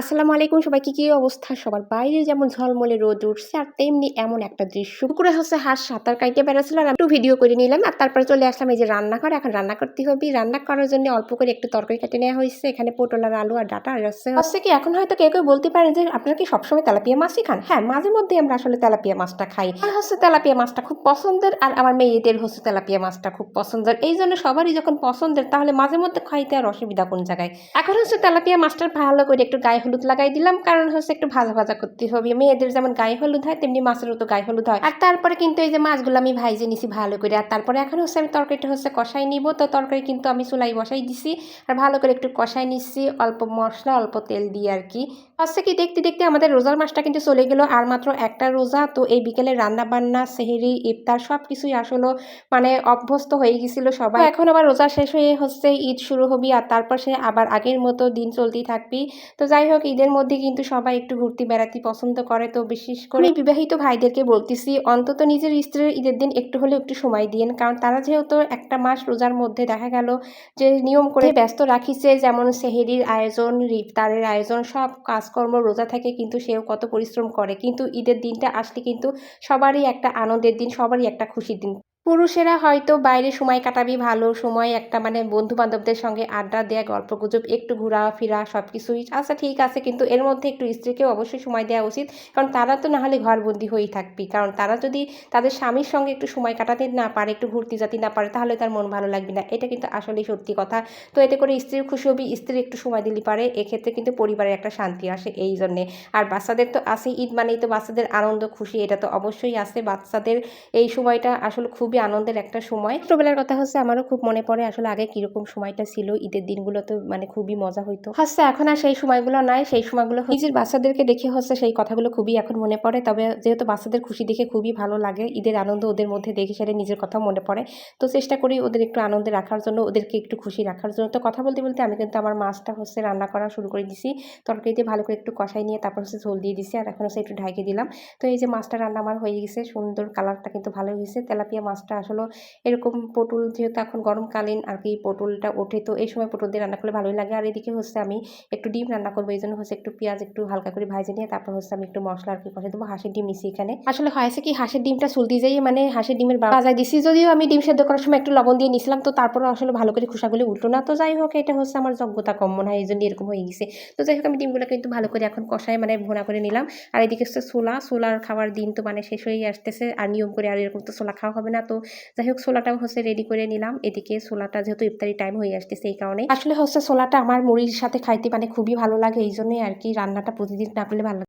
আসসালামু আলাইকুম, সবাই কি কি অবস্থা? সবার বাইরে যেমন ঝলমলে রোদ উঠছে আর তেমনি এমন একটা দৃশ্য। পুকুরে হচ্ছে হাঁস সাঁতার কাইতে বেড়াচ্ছিল আর একটু ভিডিও করে নিলাম আর তারপরে চলে আসলাম এই যে রান্না করে এখন রান্না করতে হবে। রান্না করার জন্য অল্প করে একটু তরকারি কেটে নেওয়া হয়েছে। এখানে পটল আর আলু আর ডাটা হচ্ছে হচ্ছে কি, এখন হয়তো কেউ কেউ বলতে পারে যে আপনারা কি সবসময় তেলাপিয়া মাছই খান? হ্যাঁ মাঝে মধ্যে আমরা আসলে তেলাপিয়া মাছটা খাই। আর হচ্ছে তেলাপিয়া মাছটা খুব পছন্দের আর আমার মেয়েদের হচ্ছে তেলাপিয়া মাছটা খুব পছন্দের। এই জন্য সবারই যখন পছন্দের তাহলে মাঝে মধ্যে খাইতে আর অসুবিধা কোন জায়গায়? এখন হচ্ছে তেলাপিয়া মাছটার ভালো করে একটু গায়ে হলুদ লাগাই দিলাম। কারণ হচ্ছে একটু ভাজা ভাজা করতে হবে। মেয়েদের যেমন গায়ে হলুদ হয়, তেমনি মাছেরও তো গায়ে হলুদ হয়। আর তারপরে কিন্তু এই যে মাছগুলো আমি ভাইজে নিছি ভালো করে। আর তারপরে এখন হচ্ছে আমি তরকারিটা হচ্ছে কষাই নিব। তো তরকারি কিন্তু আমি চুলাই বসাই দিছি। আর ভালো করে একটু কষাই নিচ্ছি অল্প মশলা, অল্প তেল দিয়ে আর কি। হচ্ছে কি, দেখতে দেখতে আমাদের রোজার মাসটা কিন্তু চলে গেল। আর মাত্র একটা রোজা। তো এই বিকেলে রান্না বান্না সেহেরি, ইফতার সব কিছুই আসলে। মানে অভ্যস্ত হয়ে গেছিল সবাই। এখন আবার রোজা শেষ হয়ে হচ্ছে ঈদ শুরু হবি। আর তারপর সে আবার আগের মতো দিন চলতেই থাকবি। তো যাই ঈদের মধ্যে কিন্তু সবাই একটু ঘুরতে বেড়াতে পছন্দ করে। তো বিশেষ করে বিবাহিত ভাইদেরকে বলতেছি, অন্তত নিজের স্ত্রীর ঈদের দিন একটু হলেও একটু সময় দিন কারণ তারা যেহেতু একটা মাস রোজার মধ্যে দেখা গেল যে নিয়ম করে ব্যস্ত রাখিছে, যেমন সেহেরির আয়োজন ইফতারের আয়োজন, সব কাজকর্ম রোজা থাকে কিন্তু সেও কত পরিশ্রম করে। কিন্তু ঈদের দিনটা আসলে কিন্তু সবারই একটা আনন্দের দিন, সবারই একটা খুশির দিন। পুরুষেরা হয়তো বাইরে সময় কাটাবি, ভালো সময় একটা মানে বন্ধু বান্ধবদের সঙ্গে আড্ডা দেয়া গল্প গুজব একটু ঘোরাফেরা সব কিছুই আচ্ছা ঠিক আছে, কিন্তু এর মধ্যে একটু স্ত্রীকেও অবশ্যই সময় দেওয়া উচিত, কারণ তারা তো নাহলে ঘরবন্দি হয়েই থাকবি। কারণ তারা যদি তাদের স্বামীর সঙ্গে একটু সময় কাটাতে না পারে, একটু ঘুরতে যেতে না পারে, তাহলে তার মন ভালো লাগবে না। এটা কিন্তু আসলেই সত্যি কথা। তো এতে করে স্ত্রীর খুশি হবি, স্ত্রী একটু সময় দিলে পারে, এক্ষেত্রে কিন্তু পরিবারের একটা শান্তি আসে এই জন্যে। আর বাচ্চাদের তো আছে ঈদ মানেই তো বাচ্চাদের আনন্দ, খুশি, এটা তো অবশ্যই আছে। বাচ্চাদের এই সময়টা আসলে খুবই আনন্দের একটা সময়। ছোটবেলার কথা হচ্ছে আমারও খুব মনে পড়ে আসলে আগে কীরকম সময়টা ছিল, ঈদের দিনগুলো তো মানে খুবই মজা হইতো। হচ্ছে এখন আর সেই সময়গুলো নাই, সেই সময়গুলো নিজের বাচ্চাদেরকে দেখে হচ্ছে সেই কথাগুলো খুবই এখন মনে পড়ে। তবে যেহেতু বাচ্চাদের খুশি দেখে খুবই ভালো লাগে, ঈদের আনন্দ ওদের মধ্যে দেখে সেটা নিজের কথা মনে পড়ে। তো চেষ্টা করি ওদের একটু আনন্দে রাখার জন্য, ওদেরকে একটু খুশি রাখার জন্য। তো কথা বলতে বলতে আমি কিন্তু আমার মাছটা হচ্ছে রান্না করা শুরু করে দিছি। তরকারিতে ভালো করে একটু কষাই নিয়ে তারপর হচ্ছে ঝোল দিয়ে দিছি। আর এখন হচ্ছে একটু ঢাকে দিলাম। তো এই যে মাছটা রান্না আমার হয়ে গেছে, সুন্দর কালারটা কিন্তু ভালো হয়েছে। তেলাপিয়া মাছটা আসলে এরকম পটল যেহেতু এখন গরমকালীন আর কি পটলটা ওঠে, তো এই সময় পটল দিয়ে রান্না করলে ভালোই লাগে। আর এদিকে হচ্ছে আমি একটু ডিম রান্না করব, এই জন্য হচ্ছে একটু পেঁয়াজ একটু হালকা করে ভাজে নিয়ে তারপর হচ্ছে আমি একটু মশলা আর কি কষে দেবো, হাঁসের ডিম নিছি এখানে। আসলে হয়েছে কি, হাঁসের ডিমটা চলতে যাই মানে হাঁসের ডিমের বাজায় দিছি, যদিও আমি ডিম সেদ্ধ করার সময় একটু লবণ দিয়ে নিছিলাম, তো তারপরে আসলে ভালো করে খোসাগুলো উল্টো না, তো যাই হোক, এটা হচ্ছে আমার যোগ্যতা কম মনে হয়, এই জন্য এরকম হয়ে গেছে। তো যাই হোক, আমি ডিমগুলো কিন্তু ভালো করে এখন কষায় মানে ভোনা করে নিলাম। আর এদিকে হচ্ছে ছোলা, ছোলার খাওয়ার দিন তো মানে শেষ হয়ে আসতেছে, আর নিয়ম করে আর এরকম তো ছোলা খাওয়া হবে না, তো যাই হোক ছোলাটাও হচ্ছে রেডি করে নিলাম। এদিকে ছোলাটা যেহেতু ইফতারি টাইম হয়ে আসতেছে এই কারণে। আসলে হচ্ছে ছোলাটা আমার মুড়ির সাথে খাইতে মানে খুবই ভালো লাগে, এই জন্যই আর কি রান্নাটা প্রতিদিন না করলে ভালো